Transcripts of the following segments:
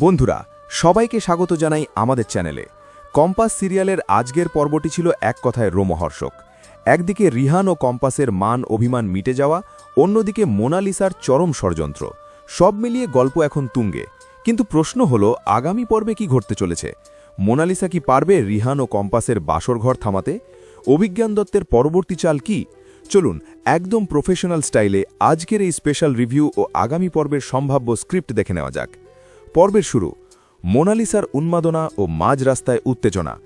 বন্ধুরা, সবাইকে স্বাগত জানাই আমাদের চ্যানেলে। কম্পাস সিরিয়ালের আজকের পর্বটি ছিল এক কথায় রোমহর্ষক। একদিকে রিহান ও কম্পাসের মান অভিমান মিটে যাওয়া, অন্যদিকে মোনালিসার চরম ষড়যন্ত্র। সব মিলিয়ে গল্প এখন তুঙ্গে। কিন্তু প্রশ্ন হলো, আগামী পর্বে কি ঘটতে চলেছে? মোনালিসা কি পারবে রিহান ও কম্পাসের বাসরঘর থামাতে? অভিজ্ঞান দত্তের পরবর্তী চাল কি? চলুন, একদম প্রফেশনাল স্টাইলে আজকের এই স্পেশাল রিভিউ ও আগামী পর্বের সম্ভাব্য স্ক্রিপ্ট দেখে নেওয়া যাক। পর্বের শুরু, মোনালিসার উন্মাদনা ও মাঝ রাস্তায় উত্তেজনা।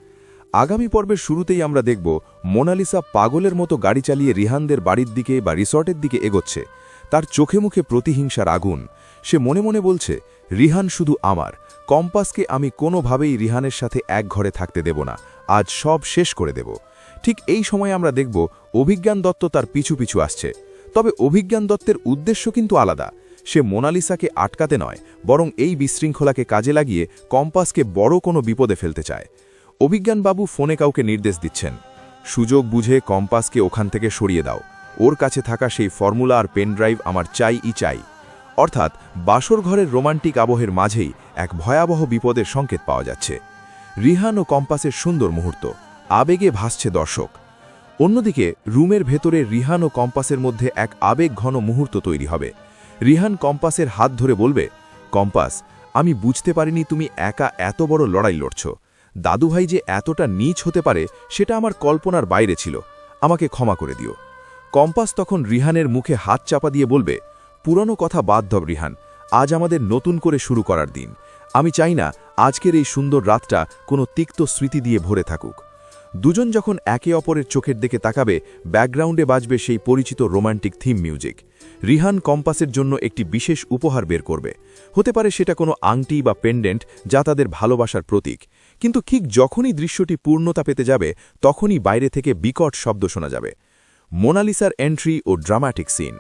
আগামী পর্বের শুরুতেই আমরা দেখব মোনালিসা পাগলের মতো গাড়ি চালিয়ে রিহানদের বাড়ির দিকে বা রিসর্টের দিকে এগোচ্ছে। তার চোখে মুখে প্রতিহিংসার আগুন। সে মনে মনে বলছে, রিহান শুধু আমার। কম্পাসকে আমি কোনোভাবেই রিহানের সাথে এক ঘরে থাকতে দেব না। আজ সব শেষ করে দেব। ঠিক এই সময় আমরা দেখব অভিজ্ঞান দত্ত তার পিছু পিছু আসছে। তবে অভিজ্ঞান দত্তের উদ্দেশ্য কিন্তু আলাদা। সে মোনালিসাকে আটকাতে নয়, বরং এই বিশৃঙ্খলাকে কাজে লাগিয়ে কম্পাসকে বড় কোনো বিপদে ফেলতে চায়। অভিজ্ঞানবাবু ফোনে কাউকে নির্দেশ দিচ্ছেন, সুযোগ বুঝে কম্পাসকে ওখান থেকে সরিয়ে দাও, ওর কাছে থাকা সেই ফর্মুলা আর পেনড্রাইভ আমার চাই ই চাই। অর্থাৎ বাসর ঘরের রোমান্টিক আবহের মাঝেই এক ভয়াবহ বিপদের সংকেত পাওয়া যাচ্ছে। রিহান ও কম্পাসের সুন্দর মুহূর্ত, আবেগে ভাসছে দর্শক। অন্যদিকে রুমের ভেতরে রিহান ও কম্পাসের মধ্যে এক আবেগ ঘন মুহূর্ত তৈরি হবে। রিহান কম্পাসের হাত ধরে বলবে, কম্পাস, আমি বুঝতে পারিনি তুমি একা এত বড় লড়াই লড়ছ। দাদুভাই যে এতটা নীচ হতে পারে, সেটা আমার কল্পনার বাইরে ছিল। আমাকে ক্ষমা করে দিও। কম্পাস তখন রিহানের মুখে হাত চাপা দিয়ে বলবে, পুরনো কথা বাদ দব রিহান, আজ আমাদের নতুন করে শুরু করার দিন। আমি চাই না আজকের এই সুন্দর রাতটা কোনো তিক্ত স্মৃতি দিয়ে ভরে থাকুক। দুজন যখন একে অপরের চোখের দিকে তাকাবে, ব্যাকগ্রাউন্ডে বাজবে সেই পরিচিত রোমান্টিক থিম মিউজিক। রিহান কম্পাসের জন্য একটি বিশেষ উপহার বের করবে। হতে পারে সেটা কোনো আংটি বা পেন্ডেন্ট যা তাদের ভালোবাসার প্রতীক। কিন্তু ঠিক যখনই দৃশ্যটি পূর্ণতা পেতে যাবে, তখনই বাইরে থেকে বিকট শব্দ শোনা যাবে। মোনালিসার এন্ট্রি ও ড্রামাটিক সিন।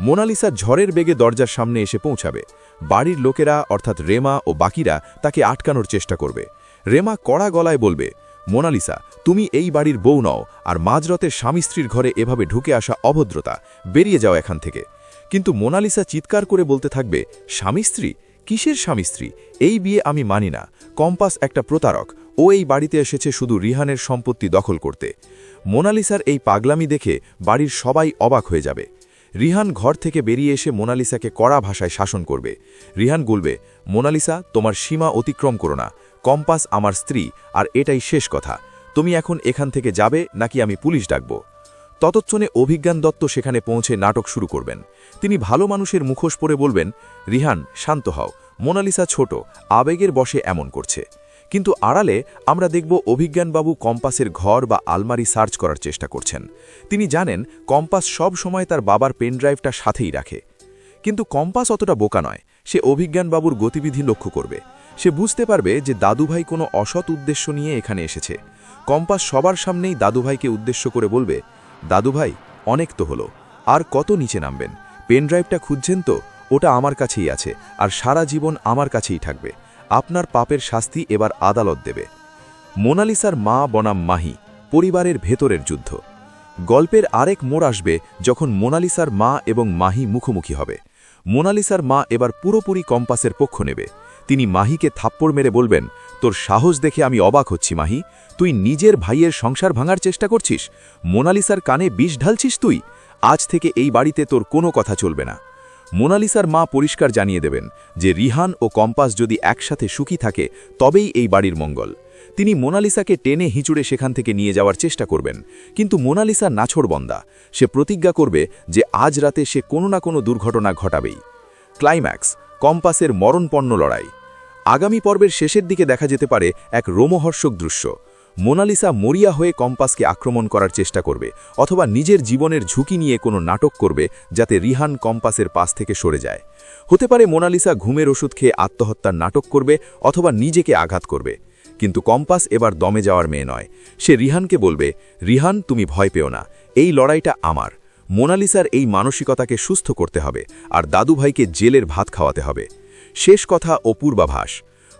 মোনালিসা ঝড়ের বেগে দরজার সামনে এসে পৌঁছাবে। বাড়ির লোকেরা, অর্থাৎ রেমা ও বাকিরা, তাকে আটকানোর চেষ্টা করবে। রেমা কড়া গলায় বলবে মোনালিসা, তুমি এই বাড়ির বউ নও আর মাঝরতের স্বামী স্ত্রীর ঘরে এভাবে ঢুকে আসা অভদ্রতা, বেরিয়ে যাও এখান থেকে। কিন্তু মোনালিসা চিৎকার করে বলতে থাকবে, স্বামী স্ত্রী? কিসের স্বামী স্ত্রী? এই বিয়ে আমি মানি না। কম্পাস একটা প্রতারক। ও এই বাড়িতে এসেছে শুধু রিহানের সম্পত্তি দখল করতে। মোনালিসার এই পাগলামি দেখে বাড়ির সবাই অবাক হয়ে যাবে। রিহান ঘর থেকে বেরিয়ে এসে মোনালিসাকে কড়া ভাষায় শাসন করবে। রিহান বলবে, মোনালিসা, তোমার সীমা অতিক্রম করো না। কম্পাস আমার স্ত্রী, আর এটাই শেষ কথা। তুমি এখন এখান থেকে যাবে, নাকি আমি পুলিশ ডাকব? ততক্ষণে অভিজ্ঞান দত্ত সেখানে পৌঁছে নাটক শুরু করবেন। তিনি ভালো মানুষের মুখোশ পরে বলবেন, রিহান, শান্ত হও। মোনালিসা ছোট, আবেগের বসে এমন করছে। কিন্তু আড়ালে আমরা দেখব অভিজ্ঞানবাবু কম্পাসের ঘর বা আলমারি সার্চ করার চেষ্টা করছেন। তিনি জানেন, কম্পাস সব সময় তার বাবার পেনড্রাইভটা সাথেই রাখে। কিন্তু কম্পাস অতটা বোকা নয়, সে অভিজ্ঞানবাবুর গতিবিধি লক্ষ্য করবে। সে বুঝতে পারবে যে দাদুভাই কোনো অসৎ উদ্দেশ্য নিয়ে এখানে এসেছে। কম্পাস সবার সামনেই দাদুভাইকে উদ্দেশ্য করে বলবে, দাদুভাই, অনেক তো হলো, আর কত নিচে নামবেন? পেনড্রাইভটা খুঁজছেন তো? ওটা আমার কাছেই আছে, আর সারা জীবন আমার কাছেই থাকবে। আপনার পাপের শাস্তি এবার আদালত দেবে। মোনালিসার মা বনাম মাহি, পরিবারের ভেতরের যুদ্ধ। গল্পের আরেক মোড় আসবে যখন মোনালিসার মা এবং মাহি মুখোমুখি হবে। মোনালিসার মা এবার পুরোপুরি কম্পাসের পক্ষ নেবে। তিনি মাহিকে থাপ্পড় মেরে বলবেন, তোর সাহস দেখে আমি অবাক হচ্ছি, মাহি। তুই নিজের ভাইয়ের সংসার ভাঙার চেষ্টা করছিস। মোনালিসার কানে বিষ ঢালছিস তুই। আজ থেকে এই বাড়িতে তোর কোনো কথা চলবে না। মোনালিসার মা পরিষ্কার জানিয়ে দেবেন যে রিহান ও কম্পাস যদি একসাথে সুখী থাকে, তবেই এই বাড়ির মঙ্গল। তিনি মোনালিসাকে টেনে হিঁচুড়ে সেখান থেকে নিয়ে যাওয়ার চেষ্টা করবেন, কিন্তু মোনালিসা নাছোড়বন্দা। সে প্রতিজ্ঞা করবে যে আজ রাতে সে কোনো না কোনো দুর্ঘটনা ঘটাবেই। ক্লাইম্যাক্স, কম্পাসের মরণপন্ন লড়াই। আগামী পর্বের শেষের দিকে দেখা যেতে পারে এক রোমহর্ষক দৃশ্য। মোনালিসা মরিয়া হয়ে কম্পাসকে আক্রমণ করার চেষ্টা করবে, অথবা নিজের জীবনের ঝুঁকি নিয়ে কোনো নাটক করবে যাতে রিহান কম্পাসের পাশ থেকে সরে যায়। হতে পারে মোনালিসা ঘুমের ওষুধ খেয়ে আত্মহত্যার নাটক করবে, অথবা নিজেকে আঘাত করবে। কিন্তু কম্পাস এবার দমে যাওয়ার মেয়ে নয়। সে রিহানকে বলবে, রিহান, তুমি ভয় পেও না, এই লড়াইটা আমার। মোনালিসার এই মানসিকতাকে সুস্থ করতে হবে, আর দাদুভাইকে জেলের ভাত খাওয়াতে হবে। শেষ কথা অপূর্বাভাস।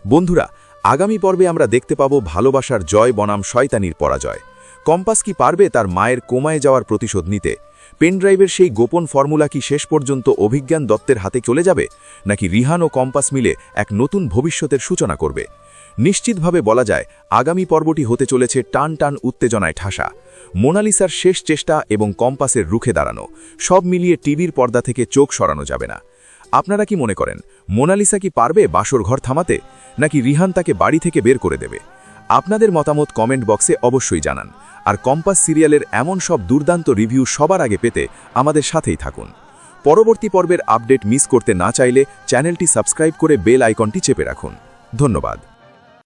বন্ধুরা আগামী পর্বে আমরা দেখতে পাব ভালোবাসার জয় বনাম শয়তানির পরাজয়। কম্পাস কি পারবে তার মায়ের কোমায় যাওয়ার প্রতিশোধ নিতে? পেনড্রাইভের সেই গোপন ফর্মুলা কি শেষ পর্যন্ত অভিজ্ঞান দত্তের হাতে চলে যাবে? নাকি রিহান ও কম্পাস মিলে এক নতুন ভবিষ্যতের সূচনা করবে? নিশ্চিতভাবে বলা যায়, আগামী পর্বটি হতে চলেছে টান টান উত্তেজনায় ঠাসা। মোনালিসার শেষ চেষ্টা এবং কম্পাসের রুখে দাঁড়ানো, সব মিলিয়ে টিভির পর্দা থেকে চোখ সরানো যাবে না। আপনারা কি মনে করেন, মোনালিসা কি পারবে বাসর ঘর থামাতে, নাকি রিহান তাকে বাড়ি থেকে বের করে দেবে? আপনাদের মতামত কমেন্ট বক্সে অবশ্যই জানান, আর কম্পাস সিরিয়ালের এমন সব দুর্দান্ত রিভিউ সবার আগে পেতে আমাদের সাথেই থাকুন। পরবর্তী পর্বের আপডেট মিস করতে না চাইলে চ্যানেলটি সাবস্ক্রাইব করে বেল আইকনটি চেপে রাখুন। ধন্যবাদ।